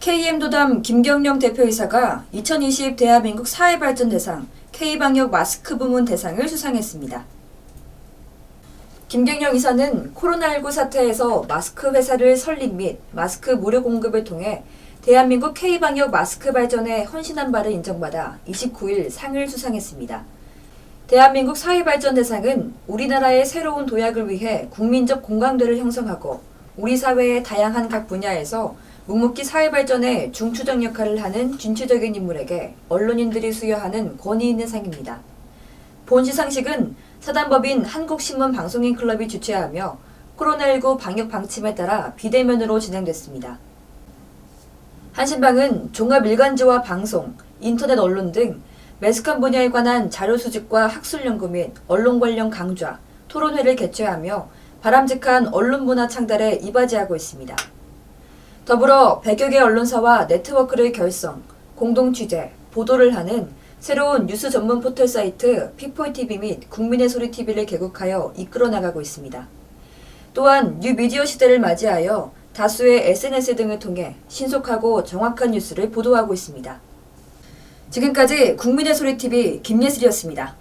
KM도담 김경령 대표이사가 2020 대한민국 사회발전 대상 K방역 마스크 부문 대상을 수상했습니다. 김경영 이사는 코로나19 사태에서 마스크 회사를 설립 및 마스크 무료 공급을 통해 대한민국 K방역 마스크 발전에 헌신한 바를 인정받아 29일 상을 수상했습니다. 대한민국 사회발전 대상은 우리나라의 새로운 도약을 위해 국민적 공감대를 형성하고 우리 사회의 다양한 각 분야에서 묵묵히 사회 발전에 중추적 역할을 하는 진취적인 인물에게 언론인들이 수여하는 권위 있는 상입니다. 본 시상식은 사단법인 한국신문방송인 클럽이 주최하며 코로나19 방역 방침에 따라 비대면으로 진행됐습니다. 한신방은 종합 일간지와 방송, 인터넷 언론 등 매스컴 분야에 관한 자료 수집과 학술 연구 및 언론 관련 강좌, 토론회를 개최하며 바람직한 언론 문화 창달에 이바지하고 있습니다. 더불어 100여 개 언론사와 네트워크를 결성, 공동 취재, 보도를 하는 새로운 뉴스 전문 포털 사이트 피폴TV 및 국민의 소리 TV를 개국하여 이끌어 나가고 있습니다. 또한 뉴미디어 시대를 맞이하여 다수의 SNS 등을 통해 신속하고 정확한 뉴스를 보도하고 있습니다. 지금까지 국민의 소리 TV 김예슬이었습니다.